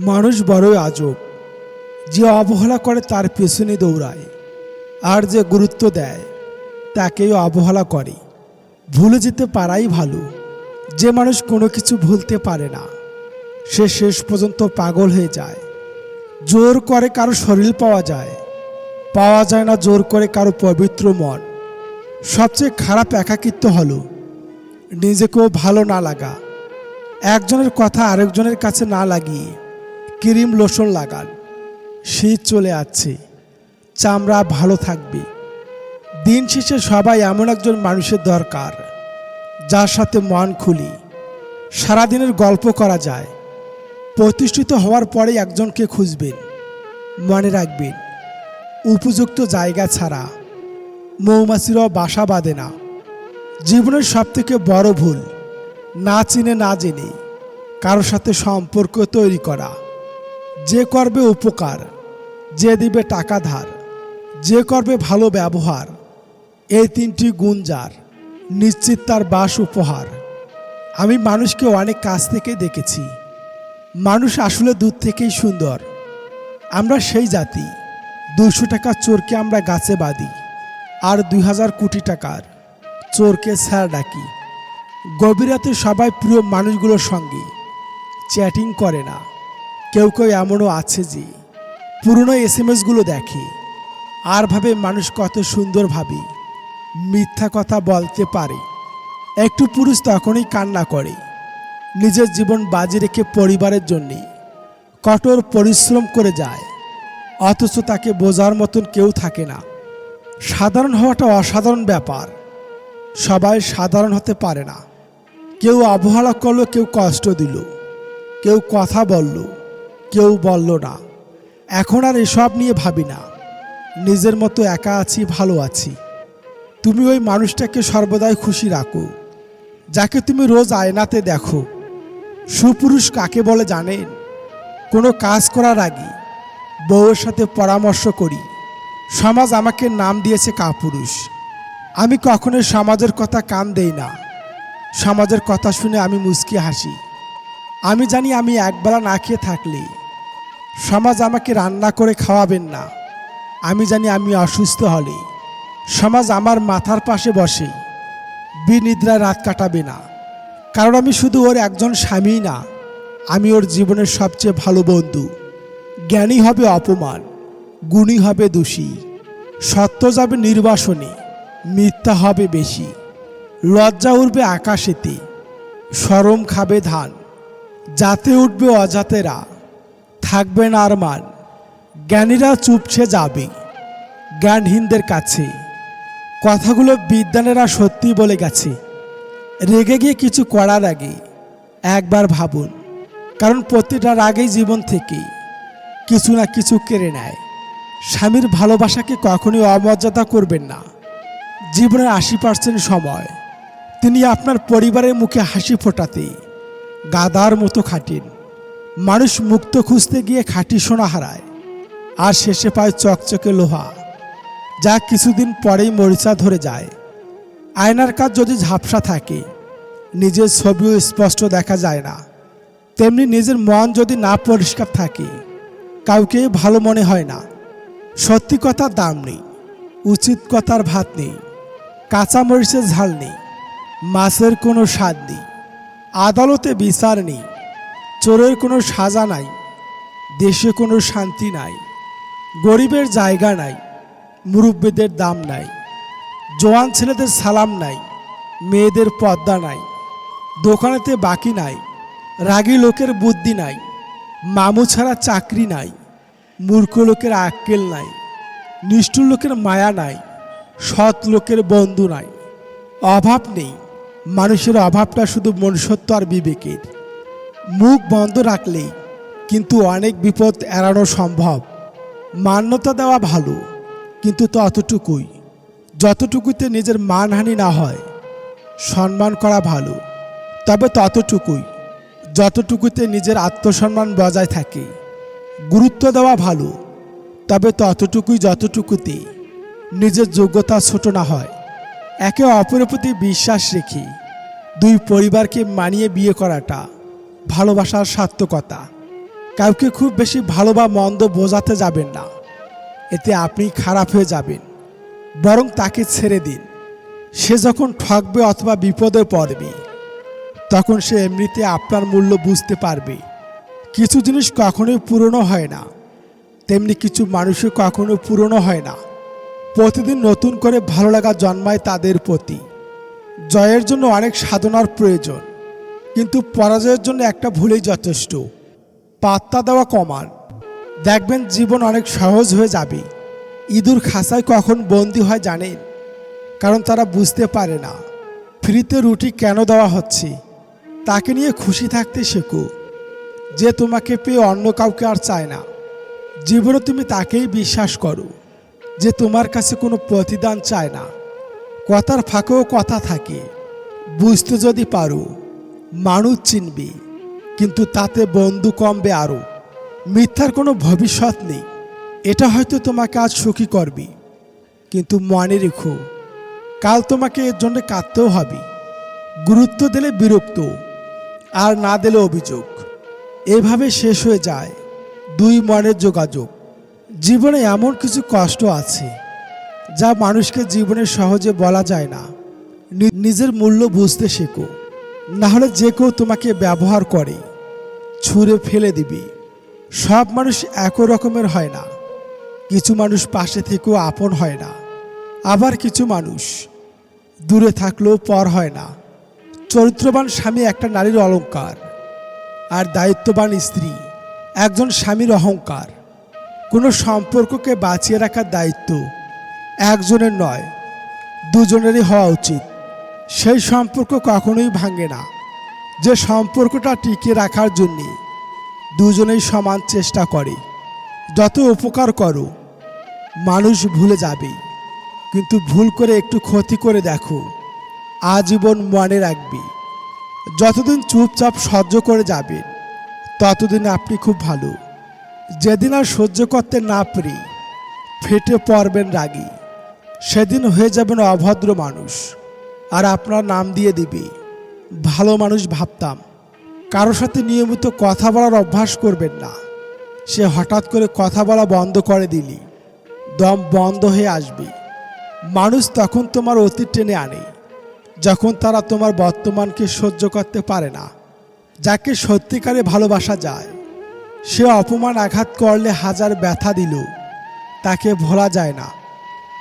মানুষ বড়ই আজব। যে অবহেলা করে তার পেছনে দৌড়ায় আর যে গুরুত্ব দেয়, তাকেই অবহেলা করে। ভুলে যেতে পারাই ভালো। যে মানুষ কোনো কিছু ভুলতে পারে না, সে শেষ পর্যন্ত পাগল হয়ে যায়। জোর করে কারও শরীর পাওয়া যায়। পাওয়া যায় না জোর করে কারও পবিত্র মন। সবচেয়ে খারাপ একাকিত্ব হলো নিজেকেও ভালো না লাগা। একজনের কথা আরেকজনের কাছে না লাগিয়ে ক্রিম লোশন লাগান। শীত চলে আসছে। চামড়া ভালো থাকবে। দিন শেষে সবাই এমন একজন মানুষের দরকার, যার সাথে মন খুলি। সারাদিনের গল্প করা যায়। প্রতিষ্ঠিত হওয়ার পরে একজনকে খুঁজবেন। মনে রাখবেন, উপযুক্ত জায়গা ছাড়া মৌমাছিরাও বাসা বাঁধে না। জীবনের সবথেকে বড় ভুল, না চিনে না জেনে কারোর সাথে সম্পর্ক তৈরি করা। যে করবে উপকার, যে দিবে টাকা ধার, যে করবে ভালো ব্যবহার, এই তিনটি গুণ যার, নিশ্চিত তার বাস উপহার। আমি মানুষকে অনেক কাছ থেকে দেখেছি। মানুষ আসলে দূর থেকেই সুন্দর। আমরা সেই জাতি দুশো টাকা চোরকে আমরা গাছে বাঁধি, আর দুই হাজার কোটি টাকার চোরকে স্যার ডাকি। গভীর রাতে সবাই প্রিয় মানুষগুলোর সঙ্গে চ্যাটিং করে না। কেউ কেউ এমনও আছে যে পুরনো এস এম এসগুলো দেখে আর ভাবে মানুষ কত সুন্দরভাবে মিথ্যা কথা বলতে পারে। একটু পুরুষ তখনই কান্না করে। নিজের জীবন বাজি রেখে পরিবারের জন্যে কঠোর পরিশ্রম করে যায়। অথচ তাকে বোঝার মতন কেউ থাকে না। সাধারণ হওয়াটা অসাধারণ ব্যাপার। সবাই সাধারণ হতে পারে না। কেউ অবহেলা করল, কেউ কষ্ট দিল, কেউ কথা বলল। কেউ বলল না। এখন আর এসব নিয়ে ভাবি না। নিজের মতো একা আছি, ভালো আছি। তুমি ওই মানুষটাকে সর্বদাই খুশি রাখো। যাকে তুমি রোজ আয়নাতে দেখো। সুপুরুষ কাকে বলে জানেন? কোনো কাজ করার আগে বউয়ের সাথে পরামর্শ করি। সমাজ আমাকে নাম দিয়েছে কাপুরুষ। আমি কখনোই সমাজের কথা কান দেই না। সমাজের কথা শুনে আমি মুচকি হাসি। আমি জানি আমি একবেলা না খেয়ে থাকলে সমাজ আমাকে রান্না করে খাওয়াবেন না। আমি জানি আমি অসুস্থ হলে। সমাজ আমার মাথার পাশে বসে। বিনিদ্রায় রাত কাটাবে না। কারণ আমি শুধু ওর একজন স্বামী না। আমি ওর জীবনের সবচেয়ে ভালো বন্ধু। জ্ঞানী হবে অপমান, গুণী হবে দোষী। সত্য যাবে নির্বাসনে, মিথ্যা হবে বেশি। লজ্জা উঠবে আকাশেতে, সরম খাবে ধান। যাতে উঠবে অজাতেরা। থাকবে না আর মান জ্ঞানীরা চুপসে যাবে। জ্ঞানহীনদের কাছে। কথাগুলো বিদ্যানেরা সত্যি বলে গেছে। রেগে গিয়ে কিছু করার আগে একবার ভাবুন, কারণ প্রতিটা রাগেই জীবন থেকে। কিছু না কিছু কেড়ে নেয়। স্বামীর ভালোবাসাকে কখনোই অমর্যাদা করবেন না। জীবনের আশি পার্সেন্ট সময় তিনি আপনার পরিবারের মুখে হাসি ফোটাতে গাদার মতো খাটেন। মানুষ মুক্ত খুঁজতে গিয়ে খাঁটি সোনা হারায়। আর শেষে পায় চকচকে লোহা, যা কিছুদিন পরেই মরিচা ধরে যায়। আয়নার কাজ যদি ঝাপসা থাকে, নিজের ছবিও স্পষ্ট দেখা যায় না। তেমনি নিজের মন যদি না পরিষ্কার থাকে, কাউকে ভালো মনে হয় না। সত্যি কথার দাম নেই, উচিত কথার ভাত নেই, কাঁচা মরিচের ঝাল নেই, মাছের কোনো স্বাদ নেই, আদালতে বিচার নেই। চোরের কোনো সাজা নাই, দেশে কোনো শান্তি নাই, গরিবের জায়গা নাই, মুরব্বীদের দাম নাই, জোয়ান ছেলেদের সালাম নাই, মেয়েদের পদ্মা নাই, দোকানেতে বাকি নাই, রাগী লোকের বুদ্ধি নাই, মামু ছাড়া চাকরি নাই, মূর্খ লোকের আক্কেল নাই, নিষ্ঠুর লোকের মায়া নাই, সৎ লোকের বন্ধু নাই। অভাব নেই, মানুষের অভাবটা শুধু মনুষ্যত্ব আর বিবেকের। মুখ বন্ধ রাখলেই কিন্তু অনেক বিপদ এড়ানো সম্ভব। মান্যতা দেওয়া ভালো, কিন্তু ততটুকুই। যতটুকুতে নিজের মানহানি না হয়, সম্মান করা ভালো। তবে ততটুকুই, যতটুকুতে নিজের আত্মসম্মান বজায় থাকে। গুরুত্ব দেওয়া ভালো, তবে ততটুকুই যতটুকুতে নিজের যোগ্যতা ছোট না হয়। একে অপরের প্রতি বিশ্বাস রেখে দুই পরিবারকে মানিয়ে বিয়ে করাটা ভালোবাসার সার্থকতা। কাউকে খুব বেশি ভালো বা মন্দ বোঝাতে যাবেন না। এতে আপনি খারাপ হয়ে যাবেন। বরং তাকে ছেড়ে দিন। সে যখন ঠকবে অথবা বিপদে পড়বে, তখন সে এমনিতে আপনার মূল্য বুঝতে পারবে। কিছু জিনিস কখনোই পুরনো হয় না। তেমনি কিছু মানুষও কখনো পুরনো হয় না। প্রতিদিন নতুন করে ভালো লাগা জন্মায় তাদের প্রতি। জয়ের জন্য অনেক সাধনার প্রয়োজন। কিন্তু পরাজয়ের জন্য একটা ভুলেই যথেষ্ট। পাত্তা দেওয়া কমান দেখবেন জীবন অনেক সহজ হয়ে যাবে। ইঁদুর খাসায় কখন বন্দি হয় জানেন? কারণ তারা বুঝতে পারে না। ফ্রিতে রুটি কেন দেওয়া হচ্ছে? তাকে নিয়ে খুশি থাকতে শেখো। যে তোমাকে পেয়ে অন্য কাউকে আর চায় না। জীবনে তুমি তাকেই বিশ্বাস করো। যে তোমার কাছে কোনো প্রতিদান চায় না। কথার ফাঁকেও কথা থাকে। বুঝতে যদি পারো। মানুষ চিনবে, কিন্তু তাতে বন্ধু কমবে আরও। মিথ্যার কোনো ভবিষ্যৎ নেই। এটা হয়তো তোমাকে আজ সুখী করবে। কিন্তু মনে রেখো, কাল তোমাকে এর জন্য কাঁদতেও হবে। গুরুত্ব দিলে বিরক্ত, আর না দিলে অভিযোগ। এভাবে শেষ হয়ে যায় দুই মনের যোগাযোগ। জীবনে এমন কিছু কষ্ট আছে, যা মানুষকে জীবনে সহজে বলা যায় না। নিজের মূল্য বুঝতে শেখো। না হলে যে কেউ তোমাকে ব্যবহার করে, ছুঁড়ে ফেলে দিবে। সব মানুষ একই রকমের হয় না। কিছু মানুষ পাশে থেকেও আপন হয় না। আবার কিছু মানুষ দূরে থাকলেও পর হয় না। চরিত্রবান স্বামী একটা নারীর অলংকার, আর দায়িত্ববান স্ত্রী একজন স্বামীর অহংকার। কোনো সম্পর্ককে বাঁচিয়ে রাখার দায়িত্ব একজনের নয়, দুজনেরই হওয়া উচিত। সেই সম্পর্ক কখনোই ভাঙে না। যে সম্পর্কটা টিকিয়ে রাখার জন্যে দুজনেই সমান চেষ্টা করে। যত উপকার করো, মানুষ ভুলে যাবে। কিন্তু ভুল করে একটু ক্ষতি করে দেখো, আজীবন মনে রাখবে। যতদিন চুপচাপ সহ্য করে যাবেন ততদিন আপনি খুব ভালো। যেদিন আর সহ্য করতে না পারি, ফেটে পড়বেন রাগী। সেদিন হয়ে যাবেন অভদ্র মানুষ। আর আপনার নাম দিয়ে দিবে। ভালো মানুষ ভাবতাম কারও সাথে নিয়মিত কথা বলার অভ্যাস করবেন না। সে হঠাৎ করে কথা বলা বন্ধ করে দিলি, দম বন্ধ হয়ে আসবে। মানুষ তখন তোমার অতীত টেনে আনে, যখন তারা তোমার বর্তমানকে সহ্য করতে পারে না, যাকে সত্যিকারে ভালোবাসা যায়। সে অপমান আঘাত করলে হাজার ব্যথা দিল তাকে ভোলা যায় না।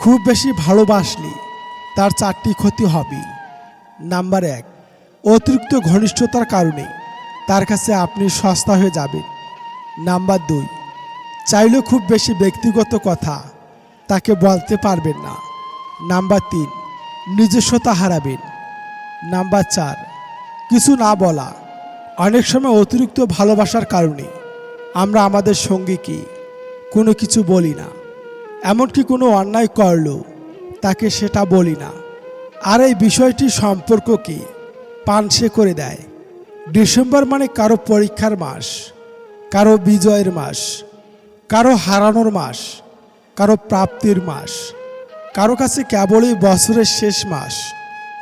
খুব বেশি ভালোবাসলি তার চারটি ক্ষতি হবে। নাম্বার এক, অতিরিক্ত ঘনিষ্ঠতার কারণে তার কাছে আপনি সস্তা হয়ে যাবেন। নাম্বার দুই, চাইলেও খুব বেশি ব্যক্তিগত কথা তাকে বলতে পারবেন না। নাম্বার তিন, নিজস্বতা হারাবেন। নাম্বার চার, কিছু না বলা অনেক সময় অতিরিক্ত ভালোবাসার কারণে আমরা আমাদের সঙ্গীকে কোনো কিছু বলি না। এমনকি কোনো অন্যায় করলেও তাকে সেটা বলি না। আর এই বিষয়টি সম্পর্ককে পানসে করে দেয়। ডিসেম্বর মানে কারও পরীক্ষার মাস, কারও বিজয়ের মাস, কারও হারানোর মাস, কারও প্রাপ্তির মাস, কারও কাছে কেবলই বছরের শেষ মাস।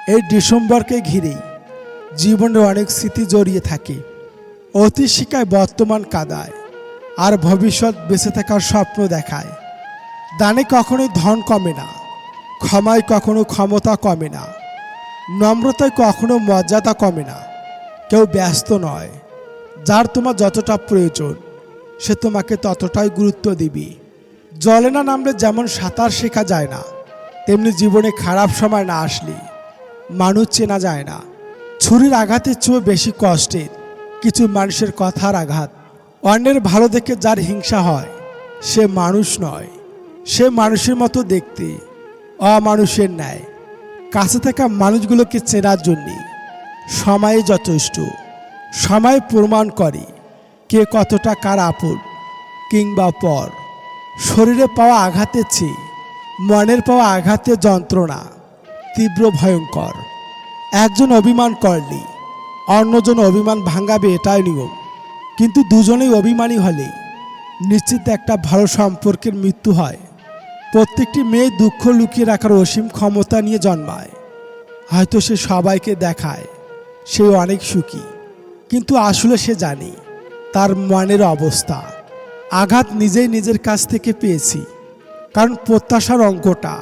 এই ডিসেম্বরকে ঘিরেই জীবনে অনেক স্মৃতি জড়িয়ে থাকে। অতি শিকায় বর্তমান কাদায়, আর ভবিষ্যৎ বেঁচে থাকার স্বপ্ন দেখায়। দানে কখনোই ধন কমে না। ক্ষমায় কখনো ক্ষমতা কমে না। নম্রতায় কখনো মর্যাদা কমে না। কেউ ব্যস্ত নয়। যার তোমার যতটা প্রয়োজন, সে তোমাকে ততটাই গুরুত্ব দিবি। জলে না নামলে যেমন সাঁতার শেখা যায় না, তেমনি জীবনে খারাপ সময় না আসলে। মানুষ চেনা যায় না। ছুরির আঘাতের চেয়েও বেশি কষ্টের কিছু মানুষের কথার আঘাত। অন্যের ভালো দেখে যার হিংসা হয়, সে মানুষ নয়। সে মানুষের মতো দেখতে। অমানুষের ন্যায়। কাছে থাকা মানুষগুলোকে চেনার জন্যে সময় যথেষ্ট, সময় প্রমাণ করে কে কতটা কার আপন কিংবা পর। শরীরে পাওয়া আঘাতের চেয়ে মনের পাওয়া আঘাতের যন্ত্রণা তীব্র ভয়ঙ্কর। একজন অভিমান করলে অন্যজন অভিমান ভাঙাবে এটাই নিয়ম। কিন্তু দুজনেই অভিমানী হলে নিশ্চিত একটা ভালো সম্পর্কের মৃত্যু হয়। প্রত্যেকটি মেয়ে দুঃখ লুকিয়ে রাখার অসীম ক্ষমতা নিয়ে জন্মায়। হয়তো সে সবাইকে দেখায় সে অনেক সুখী। কিন্তু আসলে সে জানে, তার মনের অবস্থা। আঘাত নিজেই নিজের কাছ থেকে পেয়েছি, কারণ প্রত্যাশার অঙ্কটা।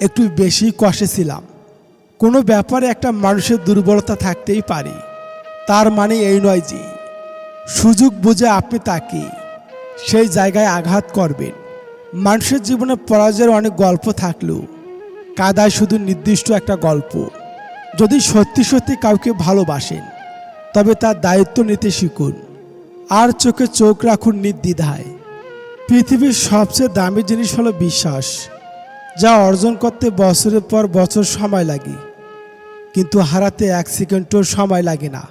একটু বেশি কষেছিলাম কোনো ব্যাপারে একটা মানুষের দুর্বলতা থাকতেই পারে। তার মানে এই নয় যে, সুযোগ বুঝে আপনি তাকে সেই জায়গায় আঘাত করবেন। মানুষের জীবনে পরাজয়ের অনেক গল্প থাকলেও কাদায় শুধু নির্দিষ্ট একটা গল্প। যদি সত্যি সত্যি কাউকে ভালোবাসেন, তবে তার দায়িত্ব নিতে শিখুন। আর চোখে চোখ রাখুন নির্দ্বিধায়। পৃথিবীর সবচেয়ে দামি জিনিস হলো বিশ্বাস, যা অর্জন করতে বছরের পর বছর সময় লাগে। কিন্তু হারাতে এক সেকেন্ডও সময় লাগে না।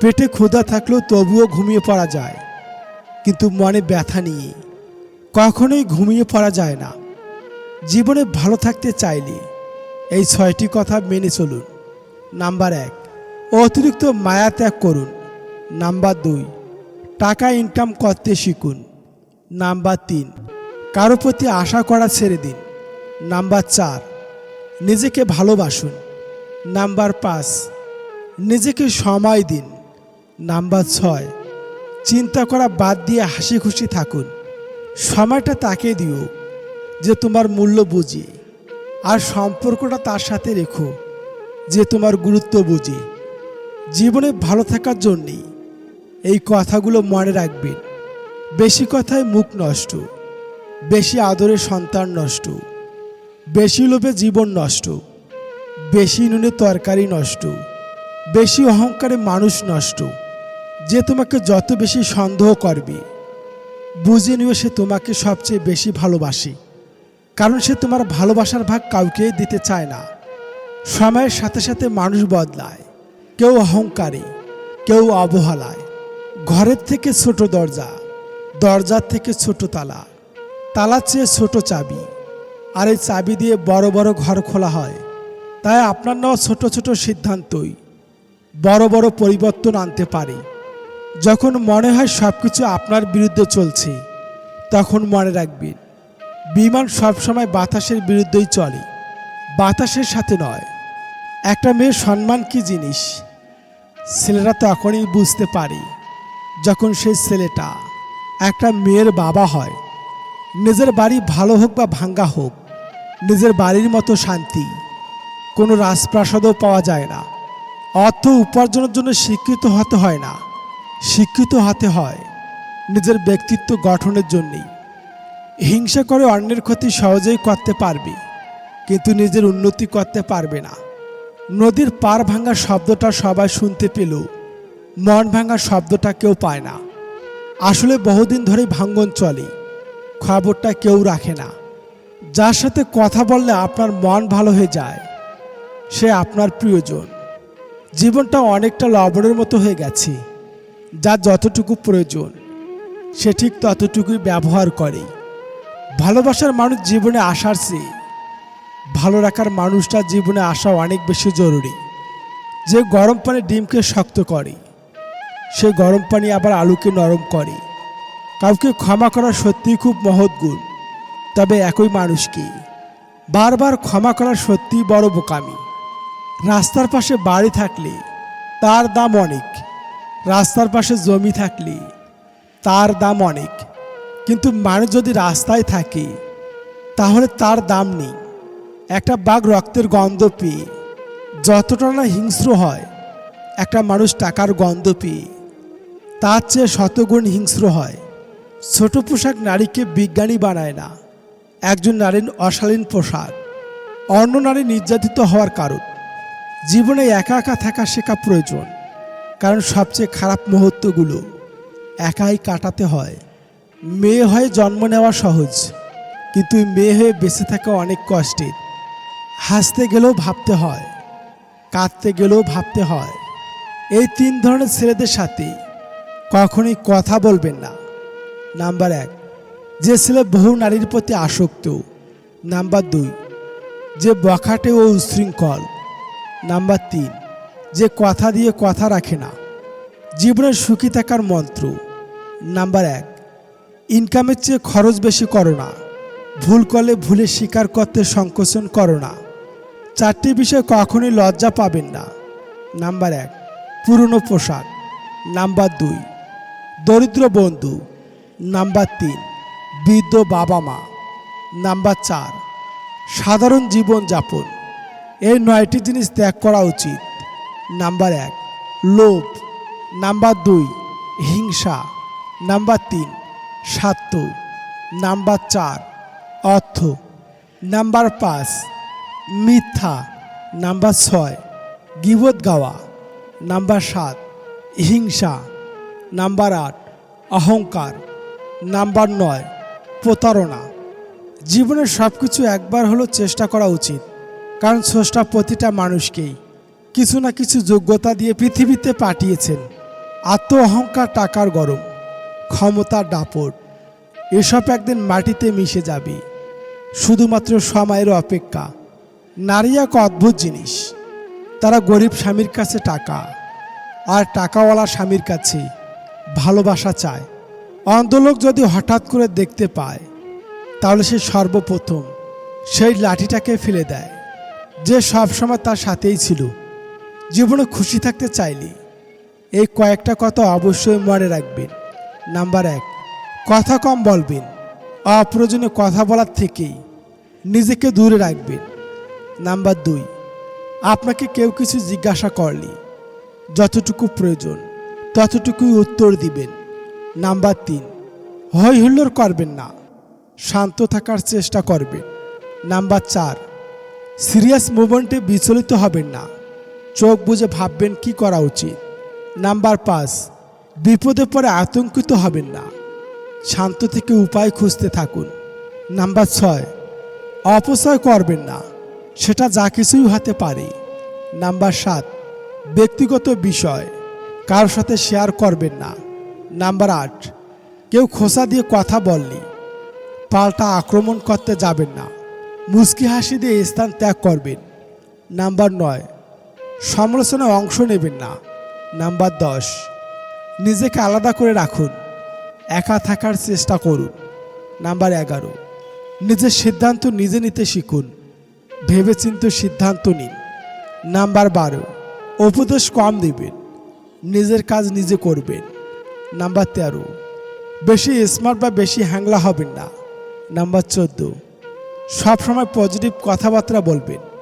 পেটে ক্ষুধা থাকলেও তবুও ঘুমিয়ে পড়া যায়। কিন্তু মনে ব্যথা নিয়ে। কখনোই ঘুমিয়ে পড়া যায় না। জীবনে ভালো থাকতে চাইলে এই ছয়টি কথা মেনে চলুন। নাম্বার এক, অতিরিক্ত মায়া ত্যাগ করুন। নাম্বার দুই, টাকা ইনকাম করতে শিখুন। নাম্বার তিন, কারও প্রতি আশা করা ছেড়ে দিন। নাম্বার চার, নিজেকে ভালোবাসুন। নাম্বার পাঁচ, নিজেকে সময় দিন। নাম্বার ছয়, চিন্তা করা বাদ দিয়ে হাসি খুশি থাকুন। সময়টা তাকে দিও যে তোমার মূল্য বুঝে, আর সম্পর্কটা তার সাথে রেখো যে তোমার গুরুত্ব বুঝে। জীবনে ভালো থাকার জন্যেই এই কথাগুলো মনে রাখবেন। বেশি কথায় মুখ নষ্ট, বেশি আদরে সন্তান নষ্ট, বেশি লোভে জীবন নষ্ট, বেশি নুনে তরকারি নষ্ট, বেশি অহংকারে মানুষ নষ্ট, যে তোমাকে যত বেশি সন্দেহ করবে। বুঝে নিও সে তোমাকে সবচেয়ে বেশি ভালোবাসে, কারণ সে তোমার ভালোবাসার ভাগ কাউকে দিতে চায় না। সময়ের সাথে সাথে মানুষ বদলায়, কেউ অহংকারে, কেউ অবহেলায়। ঘরের থেকে ছোট দরজা, দরজার থেকে ছোট তালা, তালার চেয়ে ছোট চাবি। আর এই চাবি দিয়ে বড় বড় ঘর খোলা হয়, তাই আপনার নেওয়া ছোট ছোট সিদ্ধান্তই বড় বড় পরিবর্তন আনতে পারে। যখন মনে হয় সব কিছু আপনার বিরুদ্ধে চলছে, তখন মনে রাখবেন, বিমান সবসময় বাতাসের বিরুদ্ধেই চলে। বাতাসের সাথে নয়, একটা মেয়ের সম্মান কি জিনিস? ছেলেরা তখনই বুঝতে পারে, যখন সেই ছেলেটা একটা মেয়ের বাবা হয়। নিজের বাড়ি ভালো হোক বা ভাঙ্গা হোক, নিজের বাড়ির মতো শান্তি, কোনো রাজপ্রাসাদও পাওয়া যায় না। অর্থ উপার্জনের জন্য শিক্ষিত হতে হয় না। শিক্ষিত হতে হয় নিজের ব্যক্তিত্ব গঠনের জন্যেই। হিংসা করে অন্যের ক্ষতি সহজেই করতে পারবে, কিন্তু নিজের উন্নতি করতে পারবে না। নদীর পার ভাঙা শব্দটা সবাই শুনতে পেলেও মন ভাঙা শব্দটা কেউ পায় না। আসলে বহুদিন ধরেই ভাঙ্গন চলে, খবরটা কেউ রাখে না। যার সাথে কথা বললে আপনার মন ভালো হয়ে যায়, সে আপনার প্রিয়জন। জীবনটা অনেকটা লবণের মতো হয়ে গেছে। যার যতটুকু প্রয়োজন, সে ঠিক ততটুকুই ব্যবহার করে। ভালোবাসার মানুষ জীবনে আসার চেয়ে ভালো রাখার মানুষটা জীবনে আসা অনেক বেশি জরুরি। যে গরম পানি ডিমকে শক্ত করে, সে গরম পানি আবার আলুকে নরম করে। কাউকে ক্ষমা করা সত্যিই খুব মহৎ গুণ, তবে একই মানুষকে বারবার ক্ষমা করা সত্যিই বড় বোকামি। রাস্তার পাশে বাড়ি থাকলে তার দাম অনেক। রাস্তার পাশে জমি থাকলে, তার দাম অনেক। কিন্তু মানুষ যদি রাস্তায় থাকে, তাহলে তার দাম নেই। একটা বাঘ রক্তের গন্ধ পেয়ে, যতটা না হিংস্র হয়, একটা মানুষ টাকার গন্ধ পেয়ে, তার চেয়ে শতগুণ হিংস্র হয়। ছোট পোশাক নারীকে বিজ্ঞানী বানায় না। একজন নারীর অশালীন পোশাক, অন্য নারী নির্যাতিত হওয়ার কারণ। জীবনে একা একা থাকা শেখা প্রয়োজন। কারণ সবচেয়ে খারাপ মুহূর্তগুলো একাই কাটাতে হয়। মেয়ে হয়ে জন্ম নেওয়া সহজ, কিন্তু মেয়ে হয়ে বেঁচে থাকা অনেক কষ্টের। হাসতে গেলেও ভাবতে হয়, কাঁদতে গেলেও ভাবতে হয়। এই তিন ধরনের ছেলেদের সাথে কখনোই কথা বলবেন না। নাম্বার এক, যে ছেলে বহু নারীর প্রতি আসক্ত। নাম্বার দুই, যে বখাটে ও উশৃঙ্খল নাম্বার তিন যে কথা দিয়ে কথা রাখে না। জীবনের সুখী থাকার মন্ত্র। নাম্বার এক ইনকামের চেয়ে খরচ বেশি করো না। ভুল করলে ভুলে স্বীকার করতে সংকোচন করো না। চারটি বিষয় কখনোই লজ্জা পাবেন না। নাম্বার এক, পুরনো পোশাক। নাম্বার দুই, দরিদ্র বন্ধু। নাম্বার তিন, বৃদ্ধ বাবা মা নাম্বার চার, সাধারণ জীবন যাপন এই নয়টি জিনিস ত্যাগ করা উচিত। নাম্বার এক, লোভ। নাম্বার দুই, হিংসা। নাম্বার তিন, স্বার্থ। নাম্বার চার, অর্থ। নাম্বার পাঁচ, মিথ্যা। নাম্বার ছয়, গিবত গাওয়া। নাম্বার সাত, হিংসা। নাম্বার আট, অহংকার। নাম্বার নয়, প্রতারণা। জীবনের সব কিছু একবার হলো চেষ্টা করা উচিত, কারণ স্রষ্টা প্রতিটা মানুষকেই। কিছু না কিছু যোগ্যতা দিয়ে পৃথিবীতে পাঠিয়েছেন। আত্ম অহংকার টাকার গরম ক্ষমতার দাপট, এসব একদিন মাটিতে মিশে যাবে। শুধুমাত্র সময়ের অপেক্ষা। নারী এক অদ্ভুত জিনিস, তারা গরিব স্বামীর কাছে টাকা, আর টাকাওয়ালা স্বামীর কাছে ভালোবাসা চায়। অন্ধলোক যদি হঠাৎ করে দেখতে পায়, তাহলে সে সর্বপ্রথম সেই লাঠিটাকে ফেলে দেয়, যে সবসময় তার সাথেই ছিল। জীবনে খুশি থাকতে চাইলে। এই কয়েকটা কথা অবশ্যই মনে রাখবেন নাম্বার এক, কথা কম বলবেন অপ্রয়োজনীয় কথা বলার থেকেই নিজেকে দূরে রাখবেন নাম্বার দুই, আপনাকে কেউ কিছু জিজ্ঞাসা করলে যতটুকু প্রয়োজন ততটুকুই উত্তর দিবেন। নাম্বার তিন হই হুল্লোড় করবেন না। শান্ত থাকার চেষ্টা করবেন। নাম্বার চার, সিরিয়াস মুভমেন্টে বিচলিত হবেন না। চোখ বুঝে ভাববেন কি করা উচিত। নাম্বার পাঁচ, বিপদে পড়ে আতঙ্কিত হবেন না। শান্ত থেকে উপায় খুঁজতে থাকুন। নাম্বার ছয়, অপচয় করবেন না। সেটা যা কিছুই হতে পারে। নাম্বার সাত, ব্যক্তিগত বিষয়, কারোর সাথে শেয়ার করবেন না। নাম্বার আট, কেউ খোসা দিয়ে কথা বললি, পাল্টা আক্রমণ করতে যাবেন না। মুস্কি হাসি দিয়ে স্থান ত্যাগ করবেন। নাম্বার নয় সমালোচনায় অংশ নেবেন না। নাম্বার দশ, নিজেকে আলাদা করে রাখুন। একা থাকার চেষ্টা করুন। নাম্বার এগারো, নিজের সিদ্ধান্ত নিজে নিতে শিখুন। ভেবেচিন্তে সিদ্ধান্ত নিন। নাম্বার বারো, উপদেশ কম দেবেন। নিজের কাজ নিজে করবেন। নাম্বার তেরো, বেশি স্মার্ট বা বেশি হ্যাংলা হবেন না। নাম্বার চোদ্দ, সবসময় পজিটিভ কথাবার্তা বলবেন।